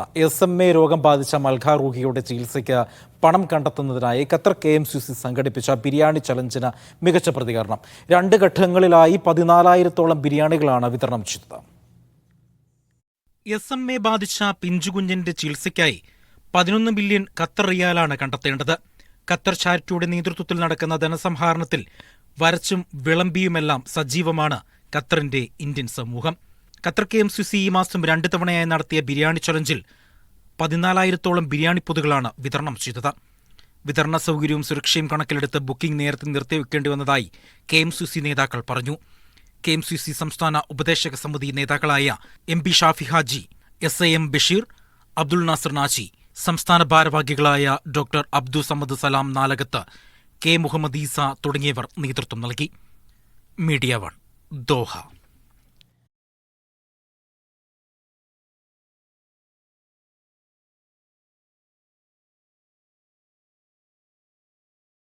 S M A രോഗം ബാധിച്ച മൽഖ റൂഹിയുടെ ചികിത്സയ്ക്ക് പണം കണ്ടെത്തുന്നതിനായി Qatar K M C C സംഘടിപ്പിച്ച ബിരിയാണി ചലഞ്ചിന് മികച്ച പ്രതികരണം. രണ്ട് ഘട്ടങ്ങളിലായി പതിനാലായിരത്തോളം ബിരിയാണികളാണ് വിതരണം ചെയ്തത്. എസ് എം എ ബാധിച്ച പിഞ്ചുകുഞ്ഞിന്റെ ചികിത്സയ്ക്കായി പതിനൊന്ന് ബില്യൺ ഖത്തർ റിയാലാണ് കണ്ടെത്തേണ്ടത്. ഖത്തർ ചാരിറ്റിയുടെ നേതൃത്വത്തിൽ നടക്കുന്ന ധനസംഹാരണത്തിൽ വരച്ചും വിളമ്പിയുമെല്ലാം സജീവമാണ് ഖത്തറിന്റെ ഇന്ത്യൻ സമൂഹം. Qatar K M C C ഈ മാസം രണ്ട് തവണയായി നടത്തിയ ബിരിയാണി ചലഞ്ചിൽ പതിനാലായിരത്തോളം ബിരിയാണി പൊതുകളാണ് വിതരണം ചെയ്തത്. വിതരണ സൗകര്യവും സുരക്ഷയും കണക്കിലെടുത്ത് ബുക്കിംഗ് നേരത്തെ നിർത്തിവെക്കേണ്ടി വന്നതായി കെ എം സി സി നേതാക്കൾ പറഞ്ഞു. കെ എം സി സി സംസ്ഥാന ഉപദേശക സമിതി നേതാക്കളായ M P Shafi Haji S A M Basheer Abdul Nasar Naji സംസ്ഥാന ഭാരവാഹികളായ ഡോക്ടർ അബ്ദു സമദ് സലാം നാലകത്ത് കെ മുഹമ്മദ് ഈസ തുടങ്ങിയവർ നേതൃത്വം നൽകി. Media one Doha.